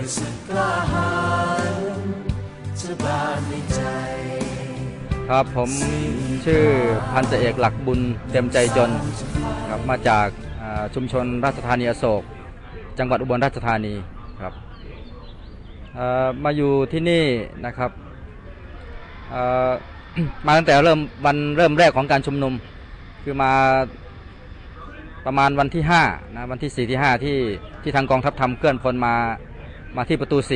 ริสุทธิ์กล้าหาญจะบานในใจ ครับผมชื่อพันจ่าเอกหลักบุญเต็มใจจนครับมาจากอ่าชุมชนราชธานีอโศก จังหวัดอุบลราชธานีครับเอ่อมาอยู่ที่นี่นะครับเอ่อ มาตั้งแต่เริ่มวันเริ่มแรกของการชุมนุม คือมาประมาณวันที่5นะวันที่4ที่5ที่ที่ทางกองทัพทำเคลื่อนพลมา มาที่ประตู4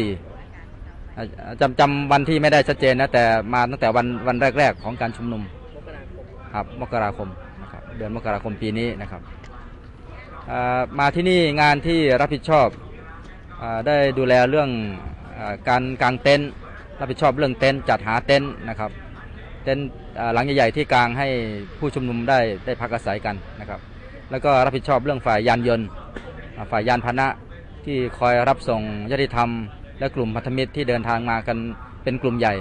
อ่จำจำวันที่ไม่ได้ชัดเจนนะแต่มาตั้งแต่วันวันแรก ๆ ของการชุมนุมครับมกราคมนะครับเดือนมกราคมปีนี้นะครับมาที่นี่งานที่รับผิดชอบอได้ดูแลเรื่องอการกางเต็นท์รับผิดชอบเรื่องเต็นท์จัดหาเต็นท์นะครับเต็นท์หลังใหญ่ๆที่กางให้ผู้ชุมนุมได้ได้พักอาศัยกันนะครับ แล้วก็รับผิดชอบเรื่องฝ่ายยานยนต์ฝ่ายยานพาหนะ ที่คอยรับส่งญาติธรรม และกลุ่มพันธมิตรที่เดินทางมากันเป็นกลุ่มใหญ่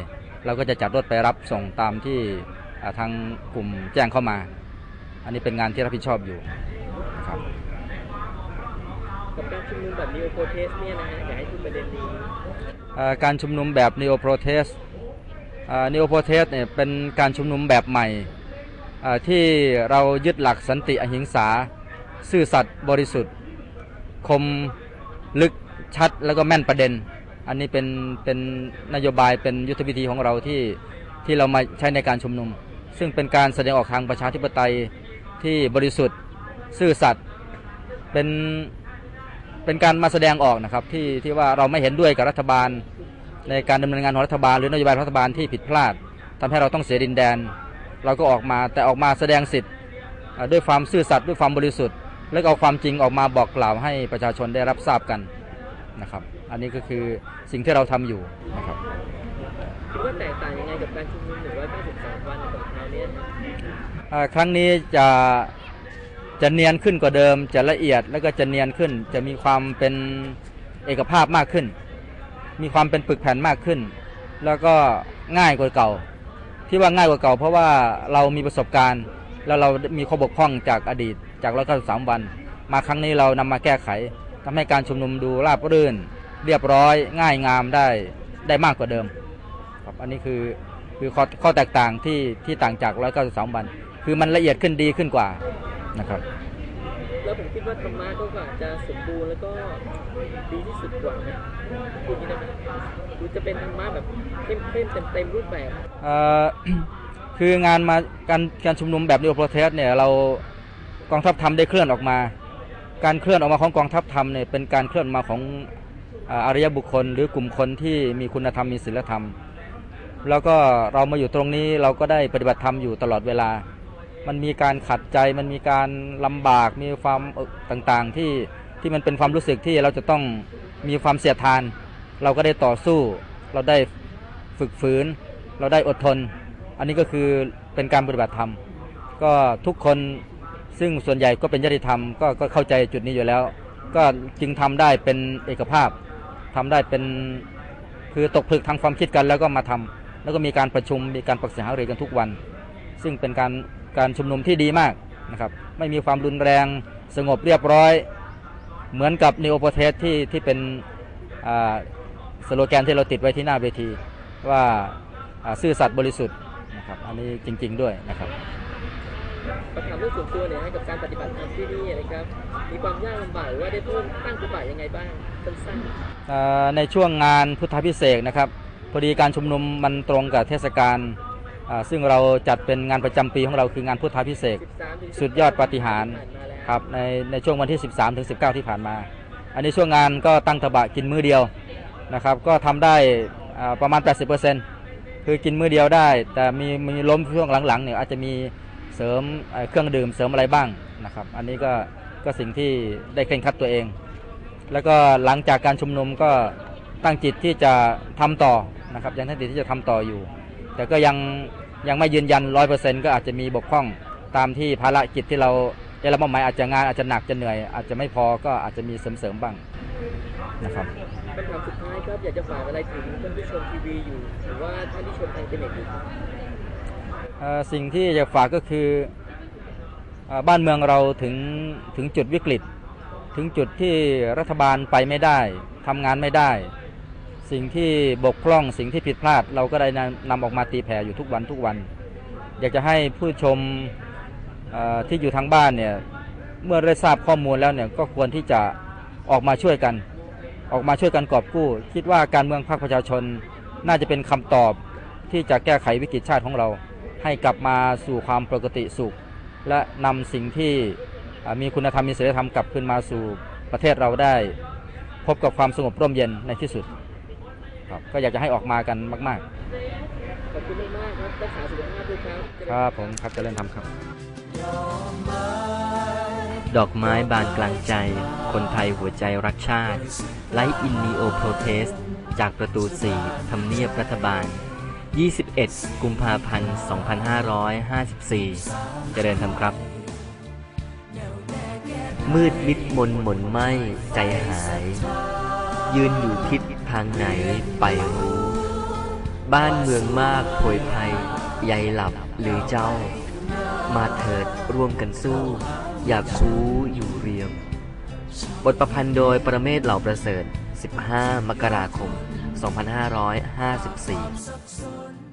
เราก็จะจัดรถไปรับส่งตามที่อ่าทางกลุ่มแจ้งเข้ามา อันนี้เป็นงานที่รับผิดชอบอยู่ครับกับการชุมนุมแบบนีโอโปรเทสเนี่ยนะฮะอยากให้พูดประเด็นนี้อ่าการชุมนุมแบบ neo protest อ่า neo protest เนี่ยเป็นการชุมนุมแบบใหม่อ่าที่เรายึดหลักสันติอหิงสา ซื่อสัตย์บริสุทธิ์ คม ลึกชัดแล้วก็แม่นประเด็น อันนี้เป็นเป็นนโยบายเป็นยุทธวิธีของเราที่ที่เรามาใช้ในการชุมนุม ซึ่งเป็นการแสดงออกทางประชาธิปไตยที่บริสุทธิ์ซื่อสัตย์เป็นเป็นการมาแสดงออกนะครับที่ที่ว่าเราไม่เห็นด้วยกับรัฐบาลในการดำเนินงานของรัฐบาล หรือนโยบายรัฐบาลที่ผิดพลาดทำให้เราต้องเสียดินแดน เราก็ออกมาแต่ออกมาแสดงสิทธิ์ด้วยความซื่อสัตย์ด้วยความบริสุทธิ์ และก็เอาความจริงออกมาบอกกล่าวให้ประชาชนได้รับทราบกันนะครับ อันนี้ก็คือสิ่งที่เราทำอยู่นะครับคิดว่าแตกต่างยังไงกับการชุมนุม193วันของคราวเนี้ยอ่าครั้งนี้จะจะเนียนขึ้นกว่าเดิม จะละเอียดแล้วก็จะเนียนขึ้น จะมีความเป็นเอกภาพมากขึ้น มีความเป็นปึกแผ่นมากขึ้น แล้วก็ง่ายกว่าเก่า ที่ว่าง่ายกว่าเก่า เพราะว่าเรามีประสบการณ์ แล้วเรามีข้อบกพร่องจากอดีต จาก 193 วัน มาครั้งนี้เรานำมาแก้ไขทำให้การชุมนุมดูราบรื่น เรียบร้อยง่ายงามได้ได้มากกว่าเดิมครับอันนี้คือคือข้อข้อแตกต่างที่ที่ต่างจาก 193 วัน คือมันละเอียดขึ้นดีขึ้นกว่านะครับแล้วผมคิดว่าธรรมะก็อาจจะสมบูรณ์แล้วก็ดีที่สุดกว่าไหมพูดอย่างนี้ได้ไหมหรือจะเป็นธรรมะแบบเข้มๆเต็มเต็มๆรูปแบบเอ่อคืองานมาการการชุมนุมแบบนิโอโปรเทสเนี่ยเรา กองทัพทำได้เคลื่อนออกมา การเคลื่อนออกมาของกองทัพทำเนี่ยเป็นการเคลื่อนมาของอ่ารยบุคคล หรือกลุ่มคนที่มีคุณธรรมมีศีลธรรม แล้วก็เรามาอยู่ตรงนี้เราก็ได้ปฏิบัติธรรมอยู่ตลอดเวลา มันมีการขัดใจมันมีการลำบากมีความต่างๆที่ที่มันเป็นความรู้สึกที่เราจะต้องมีความเสียทาน เราก็ได้ต่อสู้ เราได้ฝึกฝืน เราได้อดทน อันนี้ก็คือเป็นการปฏิบัติธรรม ก็ทุกคน ซึ่งส่วนใหญ่ก็เป็นญาติธรรมก็ก็เข้าใจจุดนี้อยู่แล้ว ก็จึงทำได้เป็นเอกภาพทำได้เป็นคือตกผลึกทางความคิดกันแล้วก็มาทำแล้วก็มีการประชุมมีการปรึกษาหารือกันทุกวัน ซึ่งเป็นการการชุมนุมที่ดีมากนะครับไม่มีความรุนแรงสงบเรียบร้อย เหมือนกับนิโอโปเทสที่ที่เป็นอ่าสโลแกนที่เราติดไว้ที่หน้าเวทีว่าอ่าซื่อสัตย์บริสุทธิ์นะครับอันนี้จริง ๆ ด้วยนะครับ ประถามเรื่องส่วนตัวเนี่ยให้กับการปฏิบัติธรรมที่นี่นะครับ มีความยากลำบากหรือว่าได้เพิ่มตั้งตัวบาทยังไงบ้างสั้นเอ่อในช่วงงานพุทธพิเศษกนะครับพอดีการชุมนุมมันตรงกับเทศกาลอ่าซึ่งเราจัดเป็นงานประจำปีของเราคืองานพุทธพิเศษกๆ13ถึงสุดยอดปาฏิหาริย์ผ่นมาแล้วครับในในช่วงวันที่ 13ถึง19 ที่ผ่านมา อันนี้ช่วงงานก็ตั้งทบะกินมื้อเดียวนะครับก็ทำได้อ่าประมาณ 80%คือกินมื้อเดียวได้ แต่มีมีล้มช่วงหลังๆเนี่ยอาจจะมี เสริมเครื่องดื่มเสริมอะไรบ้างนะครับ อันนี้ก็ก็สิ่งที่ได้เคร่งครัดตัวเอง แล้วก็หลังจากการชุมนุมก็ตั้งจิตที่จะทำต่อนะครับยังตั้งจิตที่จะทำต่ออยู่ แต่ก็ยังยังไม่ยืนยันร้อยเปอร์เซ็นต์ก็อาจจะมีบกพร่องตามที่ภารกิจที่เราได้รับมอบหมายอาจจะงานอาจจะหนักจะเหนื่อย อาจจะไม่พอก็อาจจะมีเสริมๆบ้างนะครับคำถามสุดท้ายครับอยากจะฝากอะไรถึงท่านที่ชมทีวีอยู่หรือว่าท่านที่ชมทางอินเทอร์เน็ตอยู่ครับเอ่อ สิ่งที่อยากฝากก็คืออบ้านเมืองเราถึงถึงจุดวิกฤต ถึงจุดที่รัฐบาลไปไม่ได้ทำงานไม่ได้ สิ่งที่บกพร่องสิ่งที่ผิดพลาด เราก็ได้นำออกมาตีแผ่อยู่ทุกวันทุกวัน อยากจะให้ผู้ชมที่อยู่ทางบ้านเนี่ยเมื่อได้ทราบข้อมูลแล้วเนี่ยก็ควรที่จะออกมาช่วยกัน ออกมาช่วยกันกอบกู้ คิดว่าการเมืองภาคประชาชนน่าจะเป็นคำตอบที่จะแก้ไขวิกฤตชาติของเรา ให้กลับมาสู่ความปกติสุข และนำสิ่งที่อ่ามีคุณธรรมมีศีลธรรมกลับขึ้นมาสู่ประเทศเราได้ พบกับความสงบร่มเย็นในที่สุดครับก็อยากจะให้ออกมากันมากขอบคุณมากๆครับรักษาสุขภาพด้วยครับๆครับผมครับเจะเล่นทำครับ ดอกไม้บานกลางใจ คนไทยหัวใจรักชาติไลท์อินนีโอโปรเทสจากประตู 4 ทำเนียบรัฐบาล 21กุมภาพันธ์ 2554 เจริญธรรมครับ มืดมิดมนหม่นไหมใจหาย ยืนอยู่ทิศทางไหนไปรู้ บ้านเมืองมากโผยภัย ใยหลับหรือเจ้า มาเถิดร่วมกันสู้ อย่าคู้อยู่เรียม บทประพันธ์โดยประเมศเหล่าประเสริฐ 15 มกราคม2554